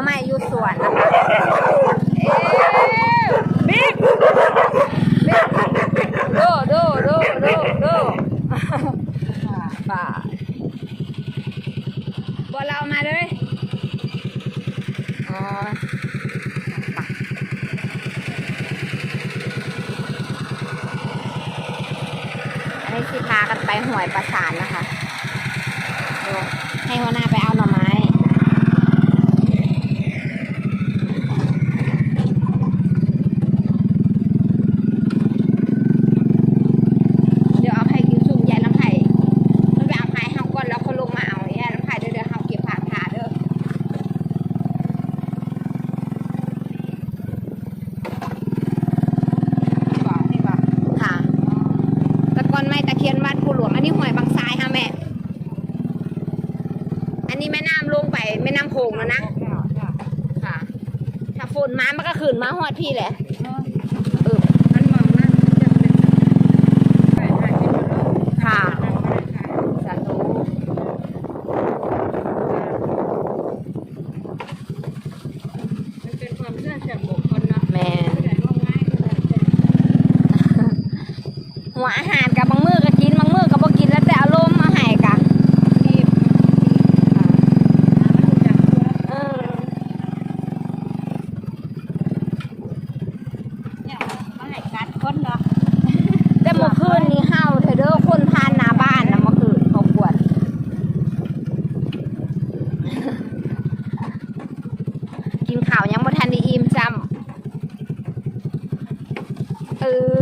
น่อไม้อยู่สวนนะคะเอ๊บิ๊กบิ๊กดูดูดูดูดูป่าบัวเรามาเลยอ๋อป่ะอันนี้คือพากันไปหวยประสานนะคะ ให้หัวหน้าไปเอาหน่อไม้ เดี๋ยวเอาไผ่กินซุ่มยายน้ำไผ่มันไปเอาไผ่เฮาก่อนแล้วเขาลงมาเอายายน้ำไผ่เดี๋ยวเดี๋ยวเฮาเก็บผักผาเด้อบอกนี่บอกค่ะตะกอนไม้ตะเคียนวัดภูหลวง อันนี้หอยบางทรายค่ะแม่ อันนี้แม่น้ำลงไปแม่น้ำโขงแล้วนะค่ะ ถ้าฝนมามันก็ขึ้นมาหอดพี่แหละเออมันมองนะจะเป็นไปหากินแล้วค่ะสาธุมันเป็นความเชื่อส่วนบุคคลเนาะแม่นแต่ว่าง่ายก็ได้หัวอาหารกับบางมือก็กินบางมือก็บ่กินแล้วแต่อารมณ์มาให้กะ ที่มันจับตัว เออ เนี่ยมาให้การคนเนาะ แต่เมื่อคืนนี้เฮาเธอเด้อคนทานหน้าบ้านนะเมื่อคืนเขาปวด กินข้าวยังบ่ทันได้อิ่มจำเออ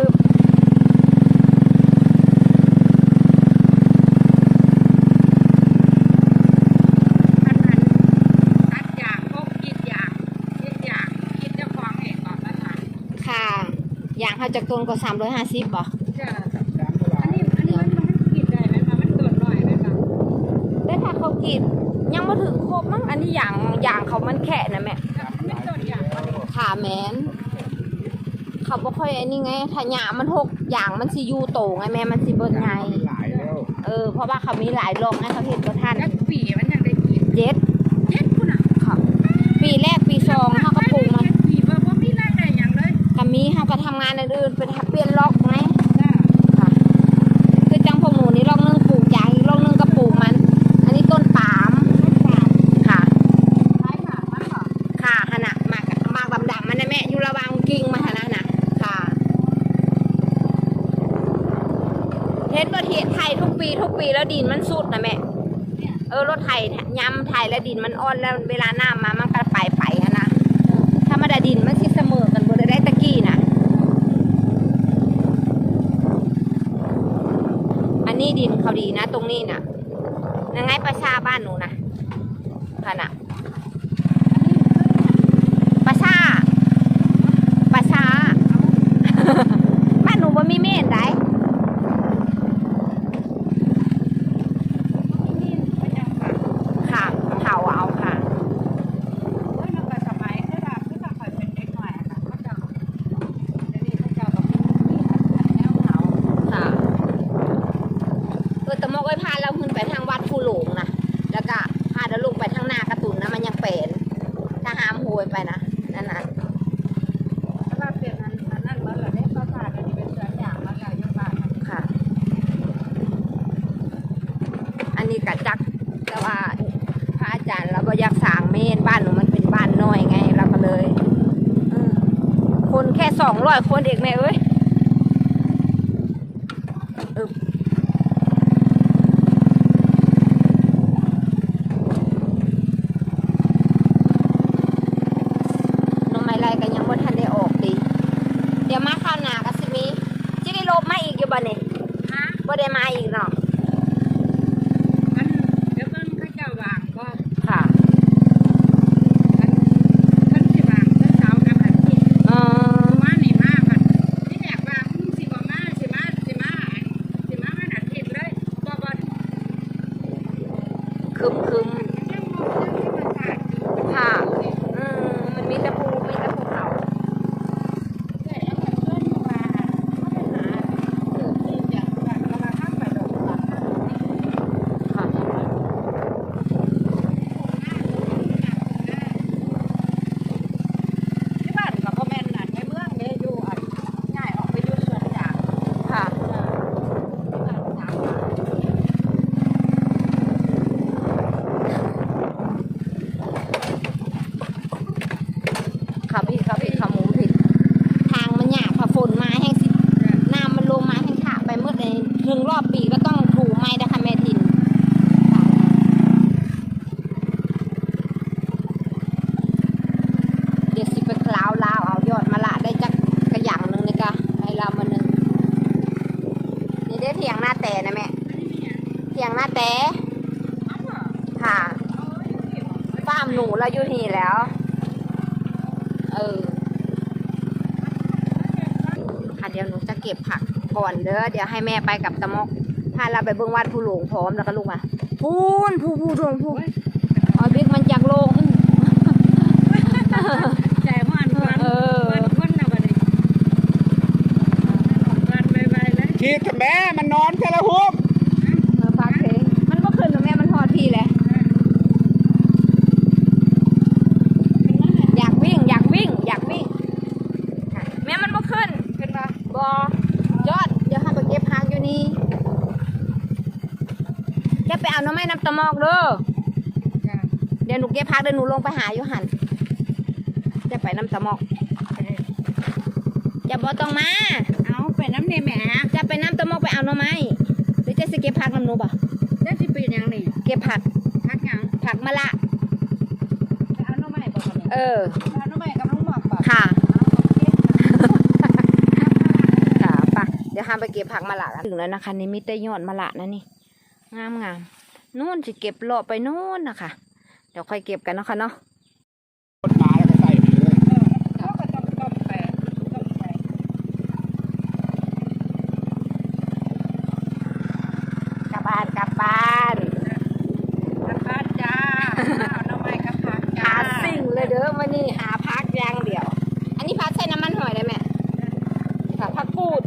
ท่านนั้นตัดยางพวกกินยางกินยางกินเจ้าของเองก่อนแล้วค่ะ ค่ะ อย่างเฮาจากต้นก็350บ่จะอันนี้อันนี้มันมันกินได้ไหมคะมันตัวน้อยไหมคะแต่ถ้าเขากินยังบ่ถึงครบมั้งอันนี้อย่างอย่างเขามันแค่นะแม่มันต้นยางมันขาแมนเขาบ่ค่อยไอ้นี่ไงถ้าหยามันหกอย่างมันสิอยู่โตไงแม่มันสิเบิดไงหลายแล้วเออเพราะว่าเขามีหลายโรคไงเขาเห็นบ่ทันแล้วปีมันยังได้กินเจ็ดเจ็ดคุณอะค่ะปีแรกปีสองเขาก็ปลูกมันปีว่าว่ามีรายได้อย่างเลยก็มีเขาก็ทำงานอื่นๆไปเปลี่ยนล็อกไง จ้า ค่ะคือจังพวกหนูนี่ล็อกหนึงปลูกยางอีกล็อกหนึงก็ปลูกมัน อันนี้ต้นปาล์มค่ะ ขายค่ะมันเหรอ ค่ะขนาดมากมากดำๆมันนะแม่อยู่ระหวางกิ่งมันขนาดน่ะค่ะ เห็นประเทศไทยทุก ปีทุกปีแล้วดินมันสุดนะแม่เนี่ยเออรถไถย้ำไถแล้วดินมันอ่อนแล้วเวลาน้ำมามันก็ไปไปอะนะถ้ามาได้ดินมันสิเสมอกันบนได้ตะกี้นะอันนี้ดินเขาดีนะ ตรงนี้นะยังไงประชาบ้านหนูนะค่ะนะประชาประชา บ้านหนูบ่มีเมนได้ นี่มันยังค่ะ ค่ะเผาเอาค่ะ เฮ้ยมันก็สมัยที่เราที่เราเคยเป็นเด็กหน่อยอะค่ะเขาจะเดี๋ยวนี้เขาจะแบบมีอันแนวเขา ค่ะเออแต่มอกไว้พาเราขึ้นไปทางวัดภูหลงนะ แล้วก็พาเดยวลงไปทางหน้ากระตุนนะมันยังเป็นถ้าหามโหยไปนะนั่นนะ ถ้าเราเปลี่ยนอันอันนั้นเมื่อไหร่เนี่ยก็ขาดอันนี้เป็นสวนยางมาจากยุบาน ค่ะ อันนี้กะจัก แต่ว่าพระอาจารย์เราก็อยากสร้างเมนบ้านหนูมันเป็นบ้านน้อยไงเราก็เลยเออ คนแค่สองร้อยคนเองแม่เอ้ยเออน้องไม้ไรก็ยังว่าทันได้ออกดี เดี๋ยวมาข้าวหนาก็สิมีจะได้ลบมาอีกอยู่บ่เนี่ยฮะบ่ได้มาอีกเนาะ แต่นะแม่เถียงหน้าแต่ค่ะฟาร์มหนูเราอยู่ที่แล้ว เออค่ะเดี๋ยวหนูจะเก็บผักก่อนเด้อเดี๋ยวให้แม่ไปกับตะมกพาเราไปเบื้องวัดผู้หลวงพร้อมแล้วก็ลุกมาพูนผู้ผู้ทวงผู้อ๋อบิ๊กมันจากโลก ๆเลยคิดแม่มันนอนแค่ละหุบเออฟังเพลงมันก็ขึ้นหรอกแม่มันพอทีแหละอยากวิ่งอยากวิ่งอยากวิ่งค่ะแม่มันบ่ขึ้นขึ้นมาบอยอดเดี๋ยวห้ามไปเก็บหางอยู่นี่จะไปเอาหน้ำไม้น้ำตะมอกเด้อเดี๋ยวหนูเก็บพักเดี๋ยวหนูลงไปหาอยู่หันจะไปน้ำตะมอกอย่าบอต้องมา เอาไปน้ำในแหม จะไปน้ำตะมอกไปเอาหน้ำไม้หรือจะสิเก็บผักน้ำหนูบ่ ได้สิเป็นหยังนี่ เก็บผัก พักหยัง ผักมะละ ไปเอาหน้ำใหม่บ่บัดนี้ เออ เอาหน้ำใหม่กับน้องหมอกบ่ ค่ะ เอาโอเค ค่ะ ไปะเดี๋ยวห้ามไปเก็บผักมะละกันถึงแล้วนะคะนี่มีแต่ยอดมะละนะนี่ งามงามนู่นจะเก็บเลาะไปนู่นนะคะเดี๋ยวค่อยเก็บกันนะคะเนาะ คนมาแล้วก็ใส่ไปเลย เขาก็ต้องต้มไปต้มไป กลับบ้านกลับบ้าน กลับบ้านจ้าเอาหน้ำใหม่กับผักจ้า หาสิ่งเลยเด้อมานี่หาพักอย่างเดียว อันนี้พักใส่น้ำมันหอยได้ไหมค่ะพักกูด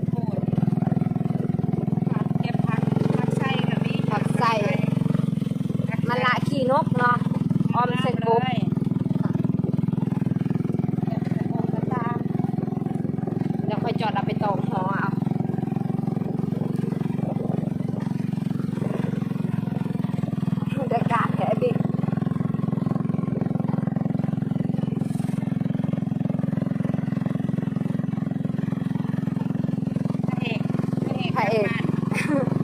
ผักเก็บผักผักไส้กับนี่ ผักไส้มะละขี้นกเนาะออมใส่กบ เลยเก็บใส่กบกระตาม เดี๋ยวค่อยจอดเอาไปตองหอเอาบรรยากาศแค่ดิ พระเอ